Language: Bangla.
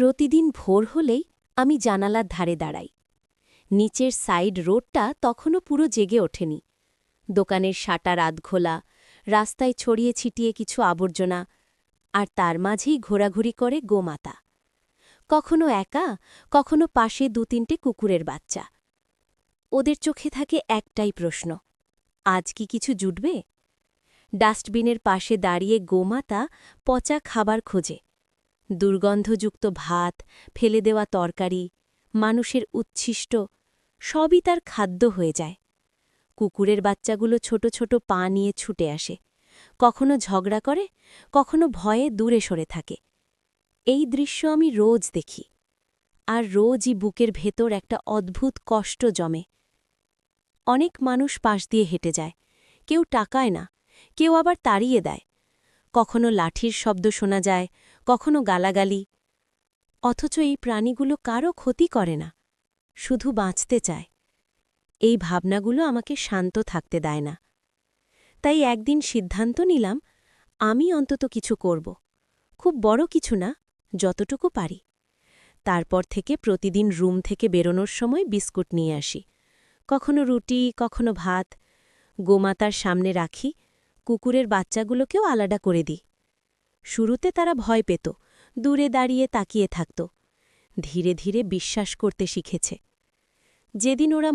প্রতিদিন ভোর হলেই আমি জানালার ধারে দাঁড়াই। নিচের সাইড রোডটা তখনও পুরো জেগে ওঠেনি। দোকানের সাটার আধখোলা, রাস্তায় ছড়িয়ে ছিটিয়ে কিছু আবর্জনা, আর তার মাঝেই ঘোরাঘুরি করে গোমাতা। কখনো একা, কখনো পাশে দু তিনটে কুকুরের বাচ্চা। ওদের চোখে থাকে একটাই প্রশ্ন, আজ কি কিছু জুটবে? ডাস্টবিনের পাশে দাঁড়িয়ে গোমাতা পচা খাবার খোঁজে। দুর্গন্ধযুক্ত ভাত, ফেলে দেওয়া তরকারি, মানুষের উচ্ছিষ্ট, সবই তার খাদ্য হয়ে যায়। কুকুরের বাচ্চাগুলো ছোট ছোট পা নিয়ে ছুটে আসে। কখনো ঝগড়া করে, কখনো ভয়ে দূরে সরে থাকে। এই দৃশ্য আমি রোজ দেখি। আর রোজই বুকের ভেতর একটা অদ্ভুত কষ্ট জমে। অনেক মানুষ পাশ দিয়ে হেঁটে যায়। কেউ টাকায় না, কেউ আবার তাড়িয়ে দেয়। কখনো লাঠির শব্দ শোনা যায়, কখনো গালাগালি। অথচ এই প্রাণীগুলো কারও ক্ষতি করে না, শুধু বাঁচতে চায়। এই ভাবনাগুলো আমাকে শান্ত থাকতে দেয় না। তাই একদিন সিদ্ধান্ত নিলাম, আমি অন্তত কিছু করব। খুব বড় কিছু না, যতটুকু পারি। তারপর থেকে প্রতিদিন রুম থেকে বেরোনোর সময় বিস্কুট নিয়ে আসি। কখনো রুটি, কখনো ভাত, গোমাতার সামনে রাখি কুকুরের বাচ্চাগুলোকেও আলাদা করে দিই। শুরুতে তারা ভয় পেত, দূরে দাঁড়িয়ে তাকিয়ে থাকত। ধীরে ধীরে বিশ্বাস করতে শিখেছে। যেদিন ওরা